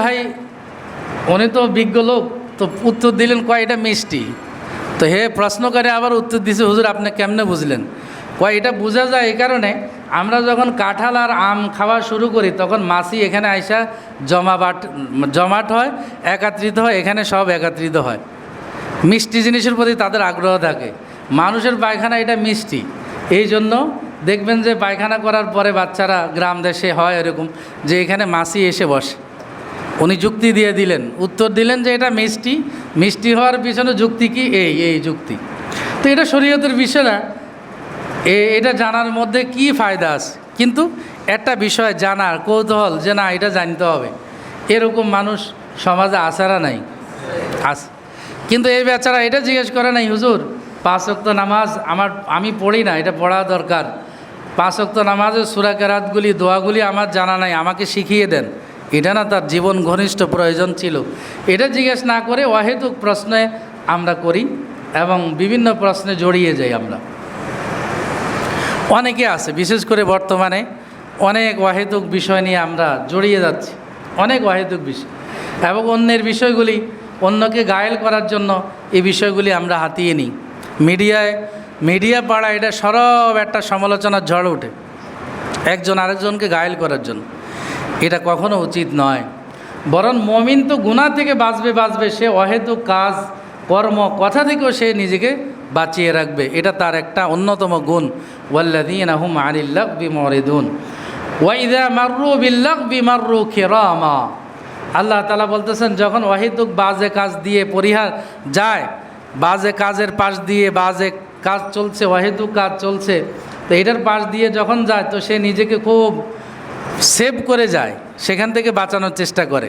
ভাই, উনি তো বিজ্ঞ লোক, তো উত্তর দিলেন, কয় এটা মিষ্টি। তো হে প্রশ্ন করে আবার উত্তর দিছে, হুজুর আপনি কেমনে বুঝলেন? কয় এটা বোঝা যায় এই কারণে, আমরা যখন কাঁঠাল আর আম খাওয়া শুরু করি, তখন মাছি এখানে আইসা জমাবাট, জমাট হয়, একাত্রিত হয়, এখানে সব একত্রিত হয়। মিষ্টি জিনিসের প্রতি তাদের আগ্রহ থাকে। মানুষের পায়খানা এটা মিষ্টি। এই জন্য দেখবেন যে পায়খানা করার পরে বাচ্চারা গ্রাম দেশে হয় এরকম, যে এখানে মাছি এসে বসে। উনি যুক্তি দিয়ে দিলেন। উত্তর দিলেন যে এটা মিষ্টি। মিষ্টি হওয়ার পিছনে যুক্তি কি? এই এই যুক্তি। তো এটা শরীয়তের বিষয় না। এটা জানার মধ্যে কি ফায়দা আছে? কিন্তু একটা বিষয় জানার কৌতূহল যে না, এটা জানতে হবে। এরকম মানুষ সমাজে আসারা নাই। আস। কিন্তু এই বেচারা এটা জিজ্ঞেস করে নাই, হুজুর, পাঁচ অক্ত নামাজ আমার, আমি পড়ি না, এটা পড়া দরকার। পাঁচ অক্ত নামাজের সুরা কেরাতগুলি, দোয়াগুলি আমার জানা নাই, আমাকে শিখিয়ে দেন। এটা না তার জীবন ঘনিষ্ঠ প্রয়োজন ছিল। এটা জিজ্ঞেস না করে অহেতুক প্রশ্নে আমরা করি এবং বিভিন্ন প্রশ্নে জড়িয়ে যাই আমরা। অনেকে আছে, বিশেষ করে বর্তমানে অনেক অহেতুক বিষয় নিয়ে আমরা জড়িয়ে যাচ্ছি। অনেক অহেতুক বিষয়। এবং অন্যের বিষয়গুলি, অন্যকে গায়েল করার জন্য এই বিষয়গুলি আমরা হাতিয়ে নিই। মিডিয়ায়, মিডিয়া পাড়া এটা সরব একটা সমালোচনার ঝড় ওঠে। একজন আরেকজনকে গায়েল করার জন্য। এটা কখনো উচিত নয়। বরং মমিন তো গুণা থেকে বাঁচবে বাঁচবে। সে অহেতুক কাজ, কর্ম, কথা থেকেও সে নিজেকে বাঁচিয়ে রাখবে। এটা তার একটা অন্যতম গুণ। ওয়াল্লাদিন আহুম আনিল্লাক বিমরিদুন ওয়াইদা মাররু বিল্লাক বিমাররু খেরামা আল্লাহ তালা বলতেছেন, যখন অহেতুক বাজে কাজ দিয়ে পরিহার যায়, বাজে কাজের পাশ দিয়ে বাজে কাজ চলছে, অহেতুক কাজ চলছে, তো এটার পাশ দিয়ে যখন যায়, তো সে নিজেকে খুব সেভ করে যায়, সেখান থেকে বাঁচানোর চেষ্টা করে।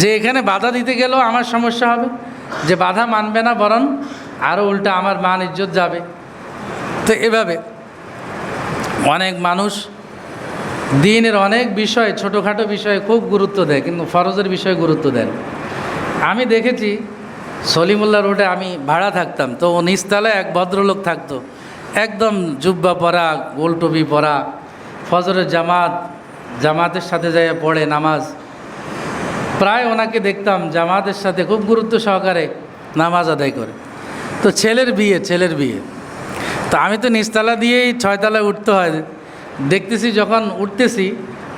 যে এখানে বাধা দিতে গেলেও আমার সমস্যা হবে, যে বাধা মানবে না বরং আরও উল্টা আমার মান ইজ্জত যাবে। তো এভাবে অনেক মানুষ দিনের অনেক বিষয়, ছোটোখাটো বিষয়ে খুব গুরুত্ব দেয়, কিন্তু ফরজের বিষয়ে গুরুত্ব দেন। আমি দেখেছি সলিমুল্লাহ রোডে আমি ভাড়া থাকতাম, তো ও নিচতলায় এক ভদ্রলোক থাকতো, একদম জুব্বা পরা গোল টুপি পরা ফজরের জামাত, জামাতের সাথে যাইয়া পড়ে নামাজ। প্রায় ওনাকে দেখতাম জামাতের সাথে খুব গুরুত্ব সহকারে নামাজ আদায় করে। তো ছেলের বিয়ে ছেলের বিয়ে। তো আমি তো নিচতলা দিয়েই ছয়তলায় উঠতে হয়। দেখতেছি যখন উঠতেছি,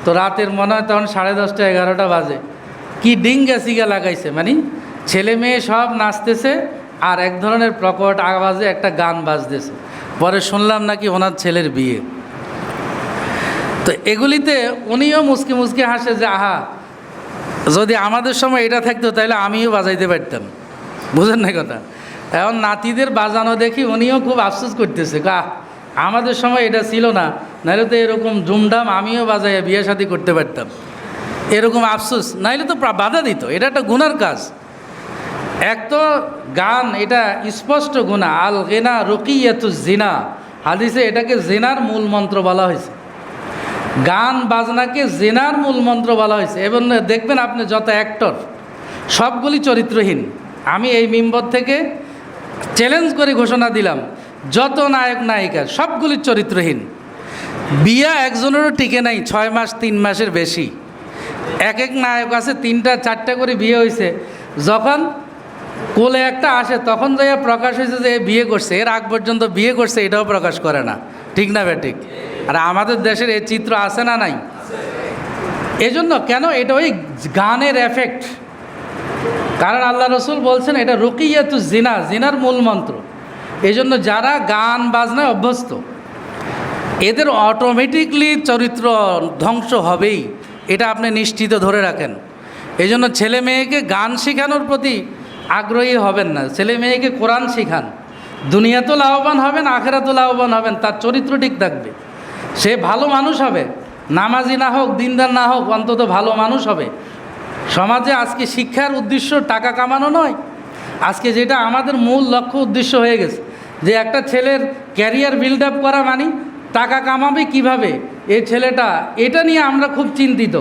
তো রাতের মনে হয় তখন সাড়ে দশটা, এগারোটা বাজে। কি ডিঙ্গা সিগা লাগাইছে মানে ছেলে মেয়ে সব নাচতেছে আর এক ধরনের প্রকট আওয়াজে একটা গান বাজতেছে। পরে শুনলাম নাকি ওনার ছেলের বিয়ে। তো এগুলিতে উনিও মুসকি মুসকি হাসে যে, আহা, যদি আমাদের সময় এটা থাকতো, তাহলে আমিও বাজাইতে পারতাম। বুঝেন না কথা? এখন নাতিদের বাজানো দেখি উনিও খুব আফসোস করতেছে কাহ আমাদের সময় এটা ছিল না নাহলে তো এরকম জুমডাম আমিও বাজাইয়া বিয়ে শাদি করতে পারতাম। এরকম আফসোস নাহলে তো বাধা দিত, এটা একটা গুনার কাজ। এক তো গান, এটা স্পষ্ট গুণা আল গেনা রকিয়াতু জিনা হাদিসে এটাকে জেনার মূল মন্ত্র বলা হয়েছে। গান বাজনাকে জেনার মূল মন্ত্র বলা হয়েছে। এবং দেখবেন আপনি যত অ্যাক্টর সবগুলি চরিত্রহীন। আমি এই মিম্বর থেকে চ্যালেঞ্জ করে ঘোষণা দিলাম, যত নায়ক, নায়িকা, সবগুলি চরিত্রহীন। বিয়া একজনেরও টিকে নাই, ছয় মাস, তিন মাসের বেশি। এক এক নায়ক আছে, তিনটা, চারটা করে বিয়ে হয়েছে। যখন কোলে একটা আসে, তখন যাইয়া প্রকাশ হয়েছে যে বিয়ে করছে, এর আগ পর্যন্ত বিয়ে করছে, এটাও প্রকাশ করে না। ঠিক না ঠিক? আর আমাদের দেশের এই চিত্র আছে না নাই? এজন্য কেন এটা ওই গানের এফেক্ট কারণ আল্লাহ রসুল বলছেন এটা রুকিয়াতু জিনা, জিনার মূল মন্ত্র। এই জন্য যারা গান বাজনায় অভ্যস্ত, এদের অটোমেটিকলি চরিত্র ধ্বংস হবেই, এটা আপনি নিশ্চিত ধরে রাখেন। এই জন্য ছেলে মেয়েকে গান শেখানোর প্রতি আগ্রহী হবেন না। ছেলে মেয়েকে কোরআন শেখান। দুনিয়াতেও লাভবান হবেন, আখেরাতেও লাভবান হবেন, তার চরিত্র ঠিক থাকবে। সে ভালো মানুষ হবে। নামাজি না হোক, দিনদার না হোক, অন্তত ভালো মানুষ হবে। সমাজে আজকে শিক্ষার উদ্দেশ্য টাকা কামানো নয়। আজকে যেটা আমাদের মূল লক্ষ্য উদ্দেশ্য হয়ে গেছে, যে একটা ছেলের ক্যারিয়ার বিল্ড আপ করা মানে টাকা কামাবে কীভাবে? এ ছেলেটা, এটা নিয়ে আমরা খুব চিন্তিত।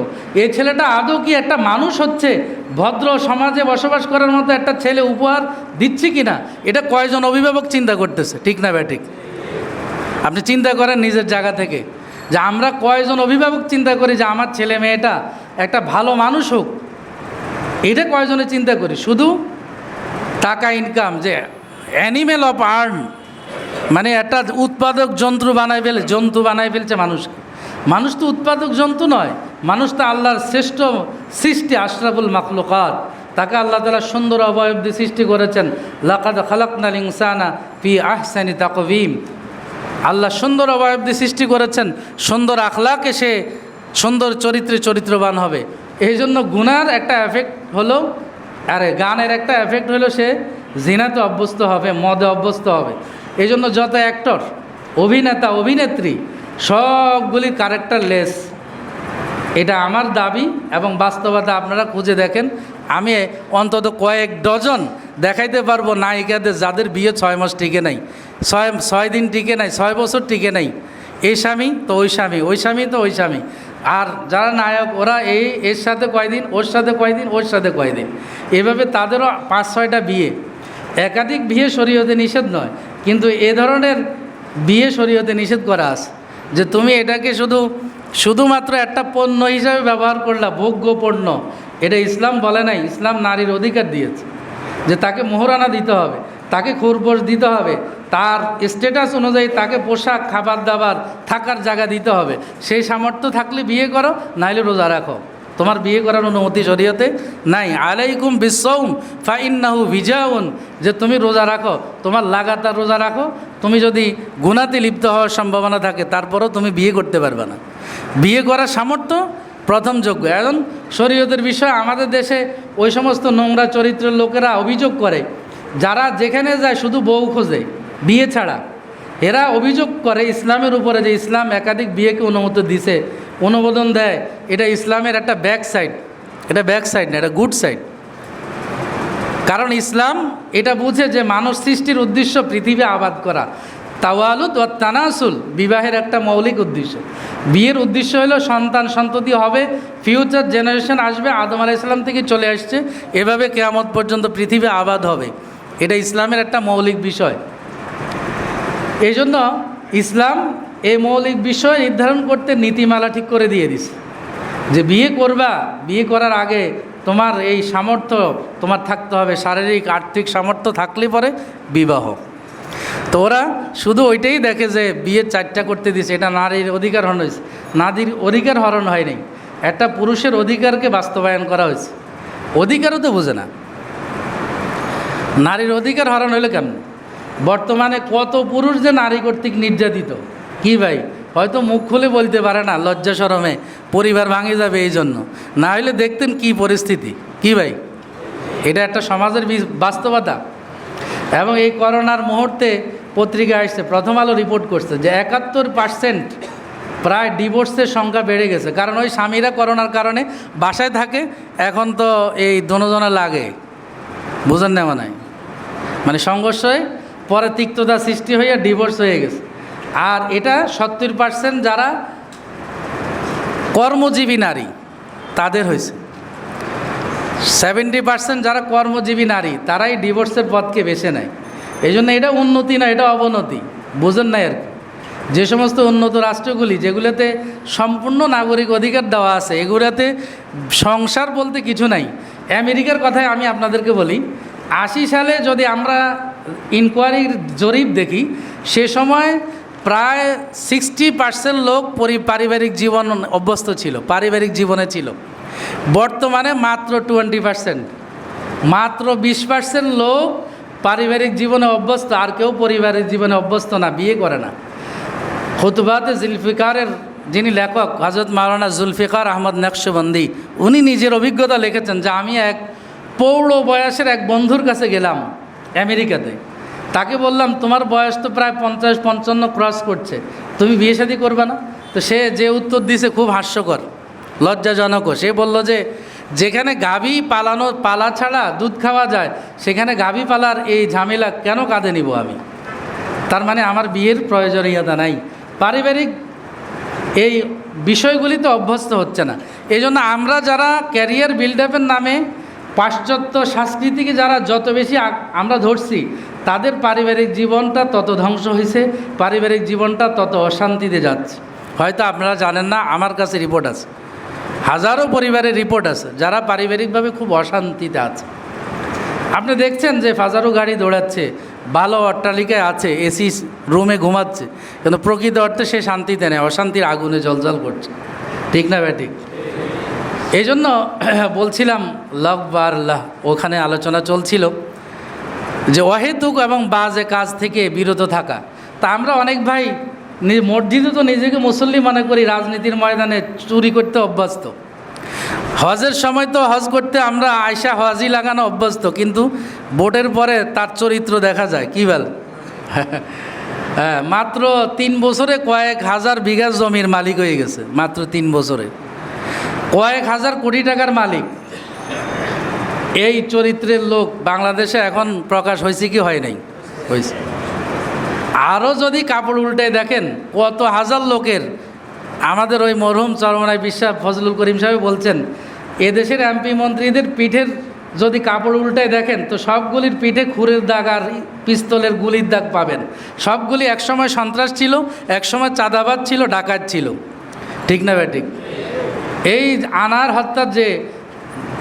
এ ছেলেটা আদৌ কি একটা মানুষ হচ্ছে? ভদ্র সমাজে বসবাস করার মতো একটা ছেলে উপহার দিচ্ছে কি না এটা কয়জন অভিভাবক চিন্তা করতেছে? ঠিক না ব্যাঠিক আপনি চিন্তা করেন নিজের জায়গা থেকে যে আমরা কয়জন অভিভাবক চিন্তা করি যে আমার ছেলে মেয়েটা একটা ভালো মানুষ হোক। এটা কয়জনে চিন্তা করি? শুধু টাকা ইনকাম যে অ্যানিমেল অফ আর্ন মানে একটা উৎপাদক যন্ত্র বানাই ফেলে, জন্তু বানাই ফেলছে মানুষকে। মানুষ তো উৎপাদক জন্তু নয়, মানুষ তো আল্লাহর শ্রেষ্ঠ সৃষ্টি, আশরাফুল মাখলুকাত। তাকে আল্লাহ তালা সুন্দর অবয়ব দিয়ে সৃষ্টি করেছেন। লাকাদ খালাকনাল ইনসানা ফি আহসানি তাকভিম আল্লাহ সুন্দর অবয়ব দিয়ে সৃষ্টি করেছেন, সুন্দর আখলাক এসে সুন্দর চরিত্রে চরিত্রবান হবে। এই জন্য গুনার একটা এফেক্ট হলো, আরে গানের একটা এফেক্ট হলো সে জিনাতে অভ্যস্ত হবে, মদে অভ্যস্ত হবে। এই জন্য যত অ্যাক্টর অভিনেতা, অভিনেত্রী, সবগুলি ক্যারেক্টার লেস এটা আমার দাবি এবং বাস্তবতা আপনারা খুঁজে দেখেন। আমি অন্তত কয়েক ডজন দেখাইতে পারব নায়িকাদের যাদের বিয়ে ছয় মাস টিকে নাই, ছয় ছয় দিন টিকে নাই, ছয় বছর টিকে নাই। এই স্বামী তো ওই স্বামী ওই স্বামী তো ওই স্বামী। আর যারা নায়ক, ওরা এই, এর সাথে কয়দিন, ওর সাথে কয়দিন, ওর সাথে কয়দিন। এভাবে তাদেরও পাঁচ, ছয়টা বিয়ে। একাধিক বিয়ে শরীয়তে নিষেধ নয়, কিন্তু এ ধরনের বিয়ে শরীয়তে নিষেধ করা আছে। যে তুমি এটাকে শুধু, শুধুমাত্র একটা পণ্য হিসাবে ব্যবহার করলা, ভোগ্য পণ্য। এটা ইসলাম বলে নাই, ইসলাম নারীর অধিকার দিয়েছে। যে তাকে মোহরানা দিতে হবে, তাকে খোরপোশ দিতে হবে, তার স্ট্যাটাস অনুযায়ী তাকে পোশাক খাবার দাবার থাকার জায়গা দিতে হবে। সেই সামর্থ্য থাকলে বিয়ে করো, নাইলে রোজা রাখো। তোমার বিয়ে করার অনুমতি শরীয়তে নাই। আলাইকুম বিশ্বম ফাইন্নাহু ভিজাউন, যে তুমি রোজা রাখো, তোমার লাগাতার রোজা রাখো। তুমি যদি গুনাতে লিপ্ত হওয়ার সম্ভাবনা থাকে, তারপরও তুমি বিয়ে করতে পারবে না। বিয়ে করার সামর্থ্য প্রথম যোগ্য। এখন শরীয়তের বিষয়, আমাদের দেশে ওই সমস্ত নোংরা চরিত্রের লোকেরা অভিযোগ করে, যারা যেখানে যায় শুধু বউ খোঁজে, বিয়ে ছাড়া। এরা অভিযোগ করে ইসলামের উপরে যে ইসলাম একাধিক বিয়েকে অনুমতি দিছে, অনুমোদন দেয়। এটা ইসলামের একটা ব্যাক সাইড। এটা ব্যাক সাইড না, এটা গুড সাইড। কারণ ইসলাম এটা বুঝে যে মানব সৃষ্টির উদ্দেশ্য পৃথিবী আবাদ করা। তাওয়ালুদ ও তানাসুল, বিবাহের একটা মৌলিক উদ্দেশ্য। বিয়ের উদ্দেশ্য হলো সন্তান সন্ততি হবে ফিউচার জেনারেশন আসবে, আদম আলাইসাল্লাম থেকে চলে আসছে, এভাবে কেয়ামত পর্যন্ত পৃথিবী আবাদ হবে। এটা ইসলামের একটা মৌলিক বিষয়। এই জন্য ইসলাম এই মৌলিক বিষয় নির্ধারণ করতে নীতিমালা ঠিক করে দিয়ে দিছে। যে বিয়ে করবা, বিয়ে করার আগে তোমার এই সামর্থ্য তোমার থাকতে হবে, শারীরিক, আর্থিক সামর্থ্য থাকলে পরে বিবাহ। তো ওরা শুধু ওইটাই দেখে যে বিয়ে চারটা করতে দিছে, এটা নারীর অধিকার হরণ হয়েছে। নারীর অধিকার হরণ হয়নি একটা পুরুষের অধিকারকে বাস্তবায়ন করা হয়েছে। অধিকারও তো বোঝে না। নারীর অধিকার হরণ হইল কেমন? বর্তমানে কত পুরুষ যে নারী কর্তৃক নির্যাতিত? কি ভাই? হয়তো মুখ খুলে বলতে পারে না, লজ্জা সরমে, পরিবার ভাঙে যাবে এই জন্য না হলে দেখতেন কি পরিস্থিতি। কি ভাই? এটা একটা সমাজের বাস্তবতা। এবং এই করোনার মুহূর্তে পত্রিকা আসছে, প্রথম আলো রিপোর্ট করছে যে একাত্তর পার্সেন্ট প্রায় ডিভোর্সের সংখ্যা বেড়ে গেছে। কারণ ওই স্বামীরা করোনার কারণে বাসায় থাকে, এখন তো এই দনোজনা লাগে। বুঝেন না মানে? মানে সংঘর্ষ পরে তিক্ততা সৃষ্টি হয়ে ডিভোর্স হয়ে গেছে। আর এটা সত্তর পার্সেন্ট যারা কর্মজীবী নারী, তাদের হয়েছে। সেভেন্টি পার্সেন্ট যারা কর্মজীবী নারী, তারাই ডিভোর্সের পথকে বেছে নেয়। এই জন্য এটা উন্নতি না, এটা অবনতি। বোঝেন না আর যে সমস্ত উন্নত রাষ্ট্রগুলি, যেগুলোতে সম্পূর্ণ নাগরিক অধিকার দেওয়া আছে, এগুলোতে সংসার বলতে কিছু নাই। আমেরিকার কথায় আমি আপনাদেরকে বলি, আশি সালে যদি আমরা ইনকোয়ারির জরিপ দেখি, সে সময় প্রায় সিক্সটি পার্সেন্ট লোক পরি- পারিবারিক জীবন অভ্যস্ত ছিল, পারিবারিক জীবনে ছিল। বর্তমানে মাত্র টোয়েন্টি পার্সেন্ট মাত্র বিশ পার্সেন্ট লোক পারিবারিক জীবনে অভ্যস্ত, আর কেউ পারিবারিক জীবনে অভ্যস্ত না, বিয়ে করে না। খুতবাতে জুলফিকারের যিনি লেখক হজরত মাওলানা জুলফিকার আহমদ নকশবন্দি, উনি নিজের অভিজ্ঞতা লিখেছেন যে আমি এক পৌঢ় বয়সের এক বন্ধুর কাছে গেলাম আমেরিকাতে। তাকে বললাম, তোমার বয়স তো প্রায় পঞ্চাশ, পঞ্চান্ন ক্রস করছে, তুমি বিয়ে শাদী করবে না? তো সে যে উত্তর দিছে খুব হাস্যকর, লজ্জাজনকও। সে বলল যে যেখানে গাভী পালানো, পালা ছাড়া দুধ খাওয়া যায়, সেখানে গাভী পালার এই ঝামেলা কেন কাঁধে নিব আমি? তার মানে আমার বিয়ের প্রয়োজনীয়তা নাই। পারিবারিক এই বিষয়গুলিতে অভ্যস্ত হচ্ছে না। এই আমরা যারা ক্যারিয়ার বিল্ড আপের নামে পাশ্চাত্য সংস্কৃতিকে যারা যত বেশি আমরা ধরছি, তাদের পারিবারিক জীবনটা তত ধ্বংস হয়েছে পারিবারিক জীবনটা তত অশান্তিতে যাচ্ছে। হয়তো আপনারা জানেন না, আমার কাছে রিপোর্ট আছে। হাজারো পরিবারের রিপোর্ট আছে, যারা পারিবারিকভাবে খুব অশান্তিতে আছে। আপনি দেখছেন যে ফাজারও গাড়ি দৌড়াচ্ছে ভালো অট্টালিকায় আছে এসি রুমে ঘুমাচ্ছে, কিন্তু প্রকৃত অর্থে সে শান্তিতে নেয় অশান্তির আগুনে জলজল করছে। ঠিক না ব্যাটিক এই জন্য বলছিলাম লক বার লাহ ওখানে আলোচনা চলছিল যে অহেতুক এবং বাজে কাজ থেকে বিরত থাকা। তা আমরা অনেক ভাই মসজিদে তো নিজেকে মুসল্লি মনে করি, রাজনীতির ময়দানে চুরি করতে অভ্যস্ত। হজের সময় তো হজ করতে আমরা আয়সা হজই লাগানো অভ্যস্ত, কিন্তু ভোটের পরে তার চরিত্র দেখা যায়, কী বল? হ্যাঁ মাত্র তিন বছরে কয়েক হাজার বিঘা জমির মালিক হয়ে গেছে, মাত্র তিন বছরে। কয়েক হাজার কোটি টাকার মালিক। এই চরিত্রের লোক বাংলাদেশে এখন প্রকাশ হয়েছে কি হয় নাই? হয়েছে। আরও যদি কাপড় উল্টে দেখেন, কত হাজার লোকের, আমাদের ওই মরহুম চরমনাই বিশ্বাস ফজলুল করিম সাহেব বলছেন, এদেশের এমপি মন্ত্রীদের পিঠের যদি কাপড় উল্টায় দেখেন, তো সবগুলির পিঠে খুরের দাগ আর পিস্তলের গুলির দাগ পাবেন। সবগুলি একসময় সন্ত্রাস ছিল, একসময় চাঁদাবাদ ছিল, ডাকাত ছিল। ঠিক না ব্যাটিক? এই আনার হত্যার যে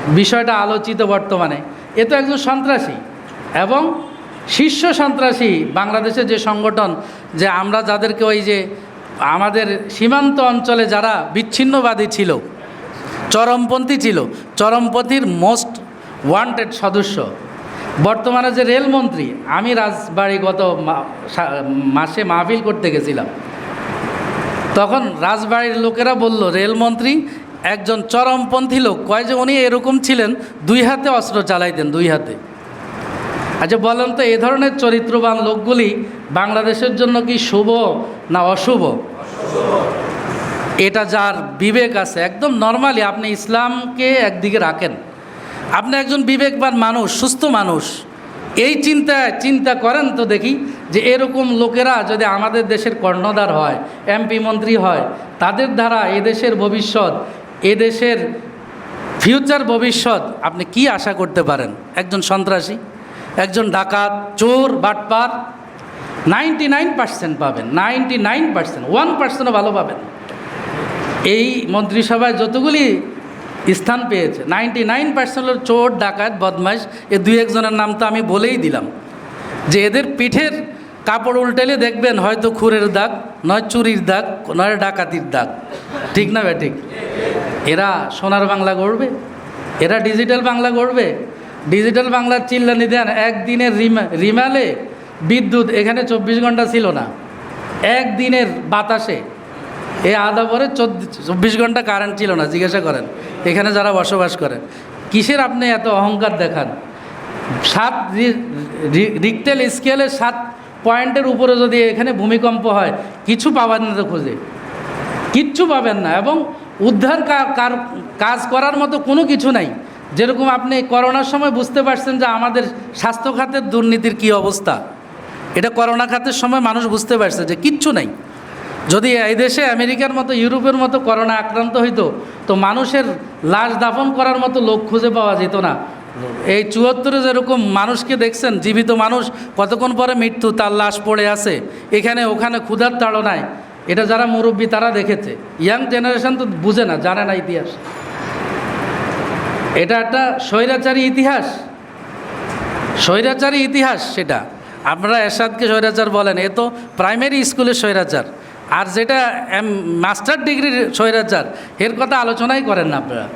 বিষয়টা আলোচিত বর্তমানে, এ তো একজন সন্ত্রাসী এবং শীর্ষ সন্ত্রাসী বাংলাদেশের যে সংগঠন, যে আমরা যাদেরকে ওই যে আমাদের সীমান্ত অঞ্চলে যারা বিচ্ছিন্নবাদী ছিল, চরমপন্থী ছিল, চরমপন্থীর মোস্ট ওয়ান্টেড সদস্য। বর্তমানে যে রেলমন্ত্রী, আমি রাজবাড়ি গত মাসে মাহফিল করতে গেছিলাম। তখন রাজবাড়ির লোকেরা বলল, রেলমন্ত্রী, একজন চরমপন্থী লোক। কয় যে, উনি এরকম ছিলেন, দুই হাতে অস্ত্র চালাইতেন, দুই হাতে। আচ্ছা বলেন তো, এ ধরনের চরিত্রবান লোকগুলি বাংলাদেশের জন্য কি শুভ না অশুভ? এটা যার বিবেক আছে, একদম নর্মালি আপনি ইসলামকে একদিকে রাখেন। আপনি একজন বিবেকবান মানুষ, সুস্থ মানুষ, এই চিন্তা চিন্তা করেন তো দেখি যে এরকম লোকেরা যদি আমাদের দেশের কর্ণধার হয়, এমপি মন্ত্রী হয়, তাদের দ্বারা এদেশের ভবিষ্যৎ, এদেশের ফিউচার ভবিষ্যৎ আপনি কি আশা করতে পারেন? একজন সন্ত্রাসী? একজন ডাকাত, চোর, বাটপার নাইনটি নাইন পার্সেন্ট পাবেন নাইনটি নাইন পার্সেন্ট ওয়ান পার্সেন্টও ভালো পাবেন। এই মন্ত্রিসভায় যতগুলি স্থান পেয়েছে নাইনটি নাইন পার্সেন্টের চোর, ডাকাত বদমাইশ এ দুই একজনের নাম তো আমি বলেই দিলাম। যে এদের পিঠের কাপড় উল্টেলে দেখবেন হয়তো খুরের দাগ, নয় চুরির দাগ, নয় ডাকাতির দাগ। ঠিক না ঠিক এরা সোনার বাংলা গড়বে, এরা ডিজিটাল বাংলা গড়বে ডিজিটাল বাংলার চিল্লানি দেন একদিনের রিমা, রিমালে বিদ্যুৎ এখানে চব্বিশ ঘণ্টা ছিল না। একদিনের বাতাসে। এই আধা পরে চব্বিশ ঘণ্টা কারেন্ট ছিল না, জিজ্ঞাসা করেন। এখানে যারা বসবাস করেন, কিসের আপনি এত অহংকার দেখান? সাত রিক্টেল স্কেলে সাত পয়েন্টের উপরে যদি এখানে ভূমিকম্প হয়, কিছু পাবেন না তো খুঁজে। কিচ্ছু পাবেন না এবং উদ্ধার কাজ করার মতো কোনো কিছু নাই। যেরকম আপনি করোনার সময় বুঝতে পারছেন যে আমাদের স্বাস্থ্য খাতের দুর্নীতির কী অবস্থা। এটা করোনা খাতের সময় মানুষ বুঝতে পারছে যে কিচ্ছু নাই। যদি এই দেশে আমেরিকার মতো, ইউরোপের মতো করোনা আক্রান্ত হইতো, তো মানুষের লাশ দাফন করার মতো লোক খুঁজে পাওয়া যেত না। এই চুয়াত্তরে যেরকম মানুষকে দেখছেন, জীবিত মানুষ, কতক্ষণ পরে মৃত্যু, তার লাশ পড়ে আছে, এখানে ওখানে ক্ষুধার তাড়নায়। এটা যারা মুরব্বী, তারা দেখেছে। ইয়াং জেনারেশন তো বুঝে না, জানে না ইতিহাস। এটা একটা স্বৈরাচারী ইতিহাস। স্বৈরাচারী ইতিহাস সেটা। আপনারা এরশাদকে স্বৈরাচার বলেন, এ তো প্রাইমারি স্কুলের স্বৈরাচার। আর যেটা মাস্টার ডিগ্রির স্বৈরাচার, এর কথা আলোচনাই করেন না আপনারা।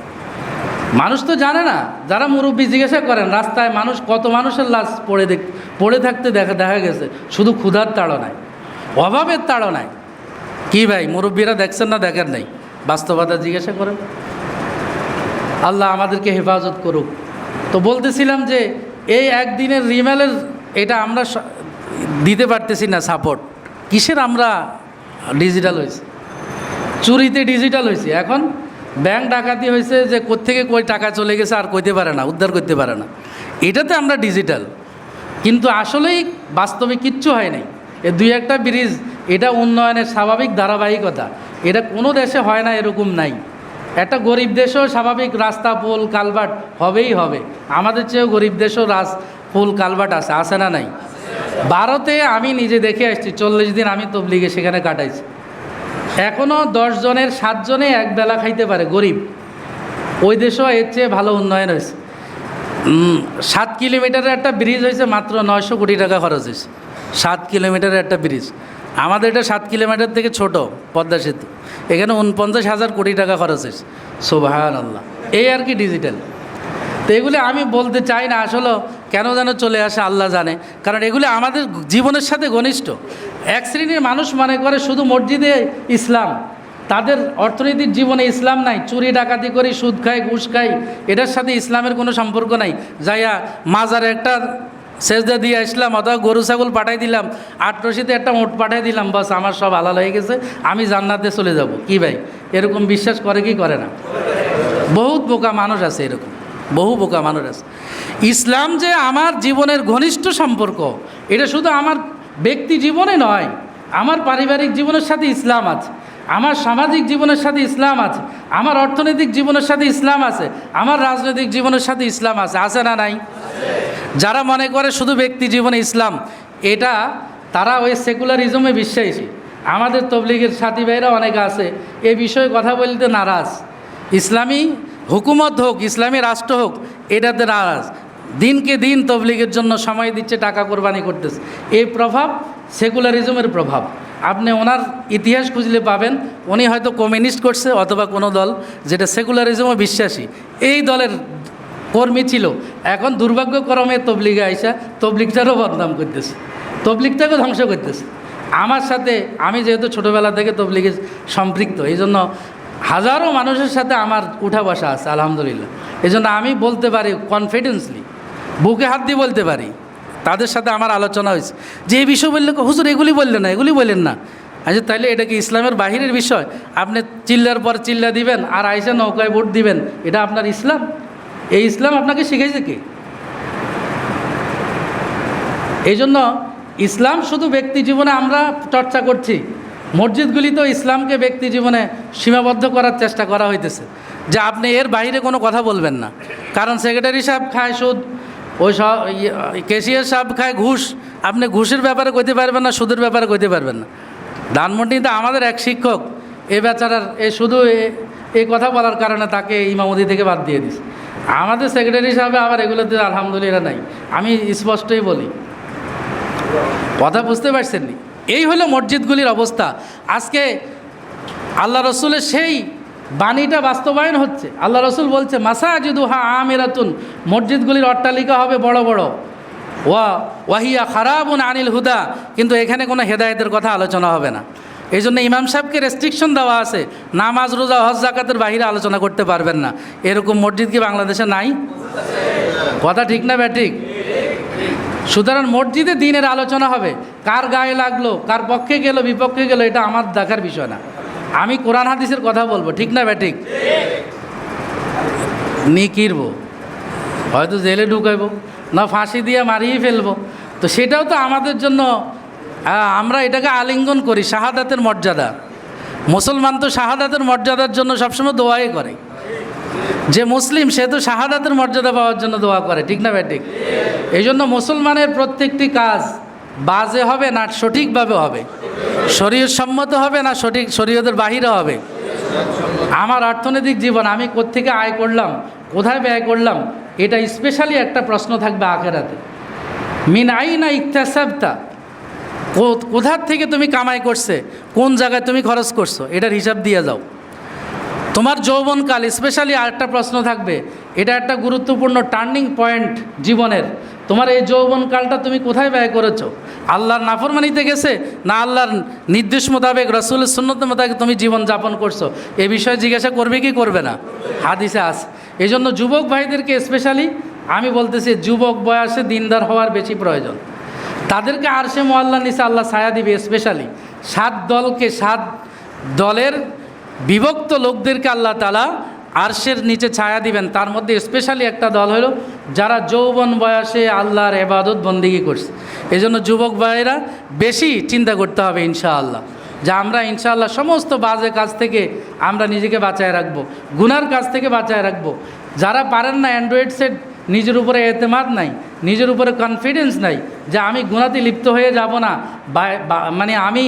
মানুষ তো জানে না, যারা মুরব্বী জিজ্ঞাসা করেন, রাস্তায় মানুষ কত মানুষের লাশ পড়ে দেখ, পড়ে থাকতে দেখা দেখা গেছে। শুধু ক্ষুধার তাড়নায়, অভাবের তাড়নায়। কি ভাই, মুরব্বীরা দেখছেন না, দেখেন নাই? বাস্তবতা জিজ্ঞাসা করেন। আল্লাহ আমাদেরকে হেফাজত করুক। তো বলতেছিলাম যে, এই একদিনের রিমেলের এটা আমরা দিতে পারতেছি না সাপোর্ট কিসের আমরা ডিজিটাল হয়েছে? চুরিতে ডিজিটাল হয়েছে। এখন ব্যাংক ডাকাতি হয়েছে যে, কোত্থেকে কই টাকা চলে গেছে আর কইতে পারে না, উদ্ধার করতে পারে না। এটাতে আমরা ডিজিটাল কিন্তু আসলেই বাস্তবে কিচ্ছু হয় নাই। এ দুই একটা ব্রিজ এটা উন্নয়নের স্বাভাবিক ধারাবাহিকতা। এটা কোনো দেশে হয় না এরকম নাই। একটা গরিব দেশেও স্বাভাবিক রাস্তা, পোল, কালভার্ট হবেই হবে। আমাদের চেয়েও গরিব দেশেও রাস, পোল, কালভার্ট আছে আছে না নাই? ভারতে আমি নিজে দেখে আসছি, চল্লিশ দিন আমি তবলিগে সেখানে কাটাইছি। এখনও দশ জনের সাতজনে এক বেলা খাইতে পারে, গরিব। ওই দেশেও এর চেয়ে ভালো উন্নয়ন হয়েছে। সাত কিলোমিটারের একটা ব্রিজ হয়েছে, মাত্র নয়শো কোটি টাকা খরচ হয়েছে। সাত কিলোমিটারের একটা ব্রিজ। আমাদের এটা সাত কিলোমিটার থেকে ছোট পদ্মা সেতু। এখানে উনপঞ্চাশ হাজার কোটি টাকা খরচ হয়েছে। সোভান আল্লাহ এই আর কি ডিজিটাল তো এগুলি আমি বলতে চাই না, আসলে কেন যেন চলে আসে আল্লাহ জানে। কারণ এগুলি আমাদের জীবনের সাথে ঘনিষ্ঠ। এক শ্রেণির মানুষ মনে করে শুধু মসজিদে ইসলাম, তাদের অর্থনৈতিক জীবনে ইসলাম নাই। চুরি, ডাকাতি করি, সুদ খাই, ঘুষ খাই, এটার সাথে ইসলামের কোনো সম্পর্ক নাই। যাইয়া মাজারে একটা সেজদা দিয়ে আসলাম, অথবা গরু, ছাগল পাঠাই দিলাম, আট রশিতে একটা ওট পাঠাই দিলাম, বাস আমার সব আলাল হয়ে গেছে, আমি জান্নাতে চলে যাব। কি ভাই? এরকম বিশ্বাস করে কি করে না? বহুত বোকা মানুষ আছে এরকম। বহু বোকা মানুষ আছে। ইসলাম যে আমার জীবনের ঘনিষ্ঠ সম্পর্ক, এটা শুধু আমার ব্যক্তি জীবনে নয়, আমার পারিবারিক জীবনের সাথে ইসলাম আছে। আমার সামাজিক জীবনের সাথে ইসলাম আছে, আমার অর্থনৈতিক জীবনের সাথে ইসলাম আছে, আমার রাজনৈতিক জীবনের সাথে ইসলাম আছে আছে না নাই? যারা মনে করে শুধু ব্যক্তি জীবনে ইসলাম, এটা তারা ওই সেকুলারিজমে বিশ্বাসী। আমাদের তবলিগের সাথী ভাইরা অনেকে আছে, এ বিষয়ে কথা বলতে নারাজ। ইসলামী হুকুমত হোক, ইসলামী রাষ্ট্র হোক, এটাতে নারাজ। দিনকে দিন তবলিগের জন্য সময় দিচ্ছে, টাকা কোরবানি করতেছে। এই প্রভাব সেকুলারিজমের প্রভাব। আপনি ওনার ইতিহাস খুঁজলে পাবেন, উনি হয়তো কমিউনিস্ট করছে অথবা কোনো দল যেটা সেকুলারিজমও বিশ্বাসী। এই দলের কর্মী ছিল। এখন দুর্ভাগ্যক্রমে তবলিগে আইসা তবলিগটারও বদনাম করতেছে। তবলিগটাকেও ধ্বংস করতেছে। আমার সাথে, আমি যেহেতু ছোটোবেলা থেকে তবলিগে সম্পৃক্ত এই জন্য হাজারো মানুষের সাথে আমার উঠা বসা আছে, আলহামদুলিল্লাহ। এই জন্য আমি বলতে পারি কনফিডেন্সলি বুকে হাত দিয়ে বলতে পারি। তাদের সাথে আমার আলোচনা হয়েছে। যে এই বিষয় বললে হুজুর, এগুলি বললেন না, এগুলি বললেন না। আচ্ছা তাইলে এটা কি ইসলামের বাহিরের বিষয়? আপনি চিল্লার পর চিল্লা দিবেন আর আইসা নৌকায় ভোট দিবেন, এটা আপনার ইসলাম? এই ইসলাম আপনাকে শিখাইছে কি? এই জন্য ইসলাম শুধু ব্যক্তি জীবনে আমরা চর্চা করছি। মসজিদগুলিতেও ইসলামকে ব্যক্তি জীবনে সীমাবদ্ধ করার চেষ্টা করা হইতেছে। যে আপনি এর বাইরে কোনো কথা বলবেন না। কারণ সেক্রেটারি সাহেব খায় সুদ ওই কেশিয়ার সাহেব খায় ঘুষ। আপনি ঘুষের ব্যাপারে কইতে পারবেন না, সুদের ব্যাপারে কইতে পারবেন না। ধানমন্ডিতে আমাদের এক শিক্ষক। এ বেচারার, এ শুধু এই কথা বলার কারণে তাকে ইমামতি থেকে বাদ দিয়ে দিস আমাদের সেক্রেটারি সাহেব আবার এগুলোতে আলহামদুলিল্লাহ নাই। আমি স্পষ্টই বলি। কথা বুঝতে পারছেন নি? এই হলো মসজিদগুলির অবস্থা। আজকে আল্লাহ রসুলের সেই বাণীটা বাস্তবায়ন হচ্ছে। আল্লাহ রসুল বলছে মাসাজিদু হা আমেরাতুন। মসজিদগুলির অট্টালিকা হবে বড় বড়। ওয়া ওয়াহিয়া খারাবুন আনিল হুদা। কিন্তু এখানে কোনো হেদায়েতের কথা আলোচনা হবে না। এই জন্য ইমাম সাহেবকে রেস্ট্রিকশন দেওয়া আছে। নামাজ, রোজা, হজ জাকাতের বাহিরে আলোচনা করতে পারবেন না। এরকম মসজিদ কি বাংলাদেশে নাই? কথা ঠিক না ব্যাঠিক সুতরাং মসজিদে দিনের আলোচনা হবে। কার গায়ে লাগল, কার পক্ষে গেল, বিপক্ষে গেল, এটা আমার দেখার বিষয় না। আমি কোরআন হাদিসের কথা বলব, ঠিক না ব্যাঠিক নিকিরব। হয়তো জেলে ঢুকাইবো, না ফাঁসি দিয়ে মারিয়ে ফেলব। তো সেটাও তো আমাদের জন্য আমরা এটাকে আলিঙ্গন করি, শাহাদাতের মর্যাদা। মুসলমান তো শাহাদাতের মর্যাদার জন্য সবসময় দোয়াই করে। যে মুসলিম, সে তো শাহাদাতের মর্যাদা পাওয়ার জন্য দোয়া করে, ঠিক না ঠিক? এই জন্য মুসলমানের প্রত্যেকটি কাজ বাজে হবে না সঠিকভাবে হবে? শরীর সম্মত হবে না সঠিক শরীয়তের বাহিরে হবে? আমার অর্থনৈতিক জীবন, আমি কোত্থেকে আয় করলাম? কোথায় ব্যয় করলাম? এটা স্পেশালি একটা প্রশ্ন থাকবে আখেরাতে। মিন আইনা ইকতাসাবতা? কো- কোথার থেকে তুমি কামাই করছে? কোন জায়গায় তুমি খরচ করছ? এটার হিসাব দিয়ে যাও তোমার যৌবনকাল স্পেশালি আরেকটা প্রশ্ন থাকবে। এটা একটা গুরুত্বপূর্ণ টার্নিং পয়েন্ট জীবনের। তোমার এই যৌবনকালটা তুমি কোথায় ব্যয় করেছ? আল্লাহর নাফরমানিতে গেছে না আল্লাহর নির্দেশ মোতাবেক, রসুলের সুন্নত মোতাবেক তুমি জীবন যাপন করছ? এ বিষয়ে জিজ্ঞাসা করবে কি করবে না? হাদিসে আস এই জন্য যুবক ভাইদেরকে স্পেশালি আমি বলতেছি, যুবক বয়সে দিনদার হওয়ার বেশি প্রয়োজন। তাদেরকে আর সে মোয়াল্লা নিচে আল্লাহ ছায়া দিবে স্পেশালি সাত দলকে, সাত দলের বিভক্ত লোকদেরকে আল্লাহ তালা আরশের নিচে ছায়া দিবেন, তার মধ্যে স্পেশালি একটা দল হলো যারা যৌবন বয়সে আল্লাহর এবাদত বন্দিগি করছে। এই জন্য যুবক ভাইয়েরা বেশি চিন্তা করতে হবে ইনশাআল্লাহ, যে আমরা ইনশাআল্লাহ সমস্ত বাজে কাজ থেকে আমরা নিজেকে বাঁচায় রাখব, গুনার কাজ থেকে বাঁচায় রাখব। যারা পারেন না অ্যান্ড্রয়েড সেট নিজের উপরে এতেমাদ নাই, নিজের উপরে কনফিডেন্স নাই যে আমি গুণাতে লিপ্ত হয়ে যাব না মানে আমি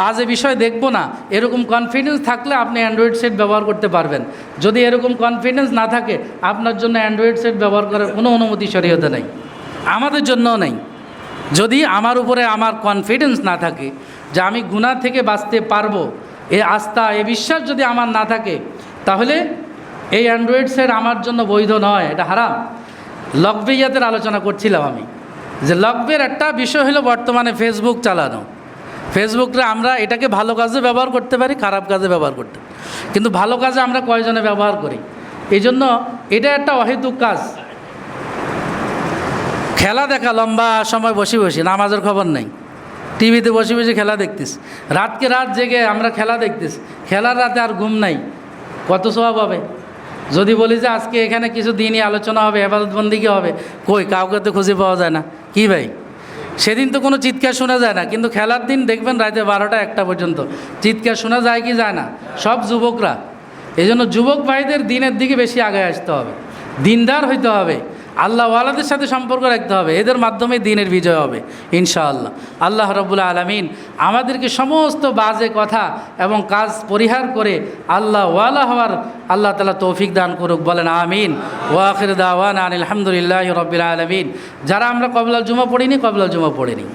বাজে বিষয় দেখব না। এরকম কনফিডেন্স থাকলে আপনি অ্যান্ড্রয়েড সেট ব্যবহার করতে পারবেন। যদি এরকম কনফিডেন্স না থাকে, আপনার জন্য অ্যান্ড্রয়েড সেট ব্যবহার করার কোনো অনুমতি শরীয়তে নেই। আমাদের জন্যও নেই। যদি আমার উপরে আমার কনফিডেন্স না থাকে যে আমি গুণা থেকে বাঁচতে পারব, এ আস্থা, এ বিশ্বাস যদি আমার না থাকে, তাহলে এই অ্যান্ড্রয়েড সেট আমার জন্য বৈধ নয়, এটা হারাম। লকবেয়াতের আলোচনা করছিলাম আমি, যে লকবের একটা বিষয় হলো বর্তমানে ফেসবুক চালানো। ফেসবুকরে আমরা এটাকে ভালো কাজে ব্যবহার করতে পারি, খারাপ কাজে ব্যবহার করতে কিন্তু ভালো কাজে আমরা কয়জনে ব্যবহার করি? এই জন্য এটা একটা অহেতুক কাজ। খেলা দেখা, লম্বা সময় বসে বসে নামাজের খবর নেই। টিভিতে বসে বসে খেলা দেখতিস রাতকে রাত জেগে আমরা খেলা দেখতিস খেলার রাতে আর ঘুম নাই। কত স্বভাব হবে? যদি বলি যে আজকে এখানে কিছু দিনই আলোচনা হবে হেফাজতবন্দিকে হবে? কই, কাউকে তো খুঁজে পাওয়া যায় না। কি ভাই? সেদিন তো কোনো চিৎকার শোনা যায় না, কিন্তু খেলার দিন দেখবেন রাতে বারোটা একটা পর্যন্ত। চিৎকার শোনা যায় কি যায় না? সব যুবকরা। এই জন্য যুবক ভাইদের দিনের দিকে বেশি আগে আসতে হবে। দিনদার হইতে হবে। আল্লাহ ওয়ালাদের সাথে সম্পর্ক রাখতে হবে। এদের মাধ্যমে দিনের বিজয় হবে, ইনশাআল্লাহ। আল্লাহ রবুল্লা আলমিন আমাদেরকে সমস্ত বাজে কথা এবং কাজ পরিহার করে আল্লাহ ওয়ালা হওয়ার আল্লাহ তালা তৌফিক দান করুক, বলেন আমিন। ওয়াখির দাওয়ান আলহামদুলিল্লাহ রবিল আলমিন। যারা আমরা কবলাল জুমা পড়িনি, কবলাল জুমা পড়িনি